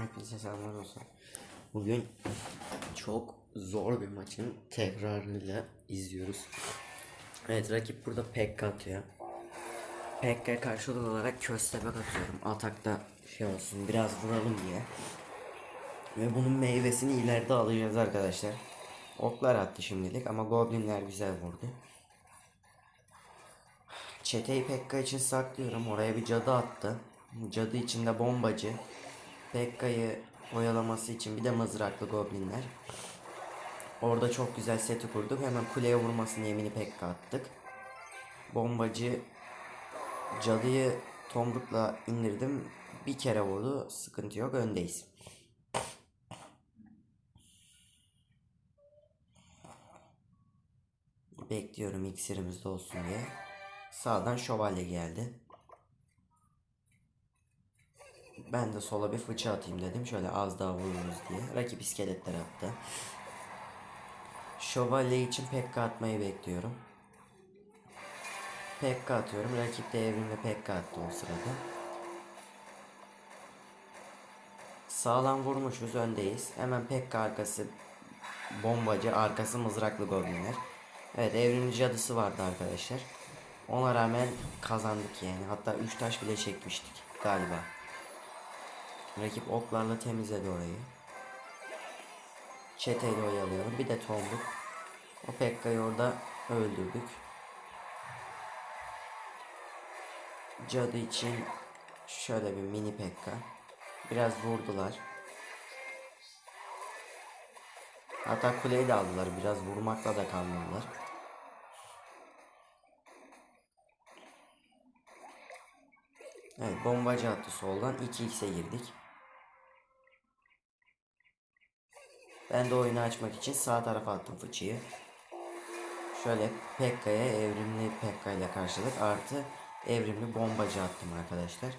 Hepinize selamlar olsun. Bugün çok zor bir maçın tekrarıyla izliyoruz. Evet rakip burada atıyor. Pekka'ya karşılık olarak köstebek atıyorum. Atakta şey olsun biraz vuralım diye. Ve bunun meyvesini ileride alacağız arkadaşlar. Oklar attı şimdilik ama goblinler güzel vurdu. Çeteyi Pekka için saklıyorum. Oraya bir cadı attı. Cadı içinde bombacı. Pekka'yı oyalaması için bir de mızraklı goblinler. Orada çok güzel seti kurduk. Hemen kuleye vurmasını yemini Pekka attık. Bombacı cadıyı tomrukla indirdim. Bir kere vurdu. Sıkıntı yok. Öndeyiz. Bekliyorum iksirimiz de olsun diye. Sağdan şövalye geldi. Ben de sola bir fıça atayım dedim. Şöyle az daha vururuz diye. Rakip iskeletler attı. Şövalye için Pekka atmayı bekliyorum. Pekka atıyorum. Rakip de evrimle Pekka attı o sırada. Sağlam vurmuşuz. Öndeyiz. Hemen Pekka arkası bombacı. Arkası mızraklı goblinler. Evet evrimci cadısı vardı arkadaşlar. Ona rağmen kazandık yani. Hatta 3 taş bile çekmiştik galiba. Rakip oklarla temizledi orayı. Çeteyle oyalayalım. Bir de tombuk. O Pekka'yı orada öldürdük. Cadı için şöyle bir mini Pekka. Biraz vurdular. Hatta kuleyi de aldılar. Biraz vurmakla da kalmadılar. Evet bombacı attı soldan 2x'e girdik. Ben de oyunu açmak için sağ tarafa attım fıçıyı. Şöyle Pekka'ya evrimli Pekka ile karşılık artı evrimli bombacı attım arkadaşlar.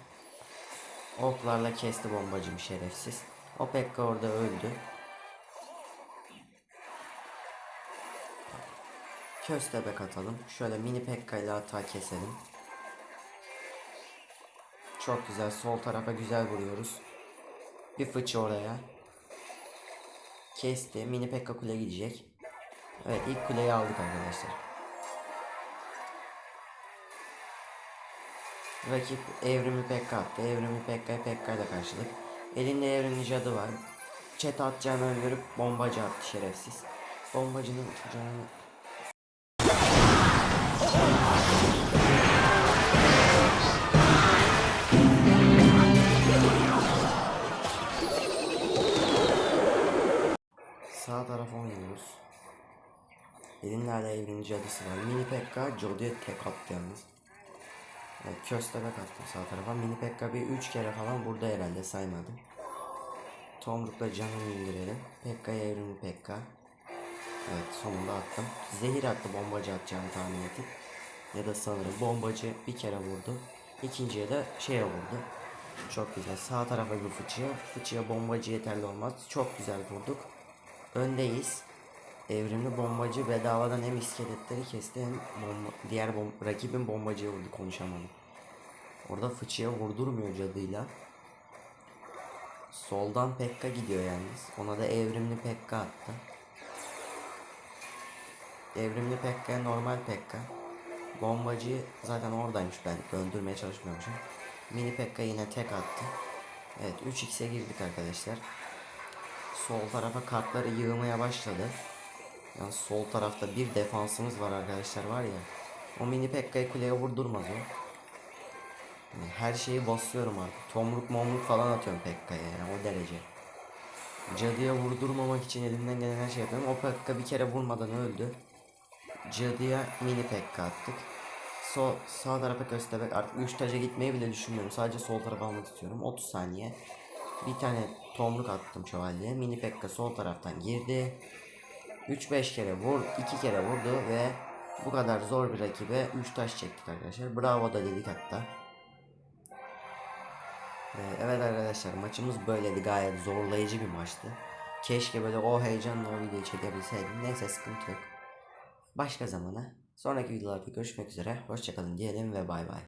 Oklarla kesti bombacım şerefsiz. O Pekka orada öldü. Köstebek atalım. Şöyle mini Pekka ile hata keselim. Çok güzel. Sol tarafa güzel vuruyoruz. Bir fıçı oraya. Kesti. Mini Pekka kule gidecek. Evet ilk kuleyi aldık arkadaşlar. Rakip evrimi Pekka attı. Evrimi Pekka'ya Pekka ile karşılık. Elinde evrimli cadı var. Çet atacağını öldürüp bombacı attı şerefsiz. Bombacının canını Elinde hala evrimci cadısı var. Mini Pekka Jody'ye tek attı yalnız. Evet, köstebek attım sağ tarafa. Mini Pekka bir 3 kere falan burada herhalde saymadım. Tomruk'la canını indirelim. Pekka'ya evrimli Pekka. Evet sonunda attım. Zehir attı bombacı atacağını tahmin ettim. Ya da sanırım bombacı bir kere vurdu. İkinciye de şeye vurdu. Çok güzel. Sağ tarafa bir fıçıya. Fıçıya bombacı yeterli olmaz. Çok güzel vurduk. Öndeyiz. Evrimli bombacı bedavadan hem iskeletleri kesti hem bomba, diğer bom rakibin bombacıya vurdu konuşamadım. Orada fıçıya vurdurmuyor cadıyla. Soldan Pekka gidiyor yalnız. Ona da evrimli Pekka attı. Evrimli Pekka normal Pekka. Bombacı zaten oradaymış ben döndürmeye çalışmıyormuşum. Mini Pekka yine tek attı. Evet 3x'e girdik arkadaşlar. Sol tarafa kartları yığmaya başladı. Yani sol tarafta bir defansımız var arkadaşlar var ya. O mini Pekka'yı kuleye vurdurmaz o. Yani her şeyi basıyorum artık. Tomruk momruk falan atıyorum Pekka'ya yani o derece. Cadıya vurdurmamak için elimden gelen her şey yapıyorum. O Pekka bir kere vurmadan öldü. Cadıya mini Pekka attık. Sol, sağ tarafa köstebek artık 3 taca gitmeyi bile düşünmüyorum. Sadece sol tarafa almak istiyorum. 30 saniye. Bir tane tomruk attım şövalyeye. Mini Pekka sol taraftan girdi. 3-5 kere vur, 2 kere vurdu ve bu kadar zor bir rakibe 3 taş çektik arkadaşlar. Bravo da dedik hatta. Ee, evet arkadaşlar maçımız böyleydi. Gayet zorlayıcı bir maçtı. Keşke böyle o heyecanla o videoyu çekebilseydim. Neyse sıkıntı yok. Başka zamana. Sonraki videolarda görüşmek üzere. Hoşçakalın diyelim ve bay bay.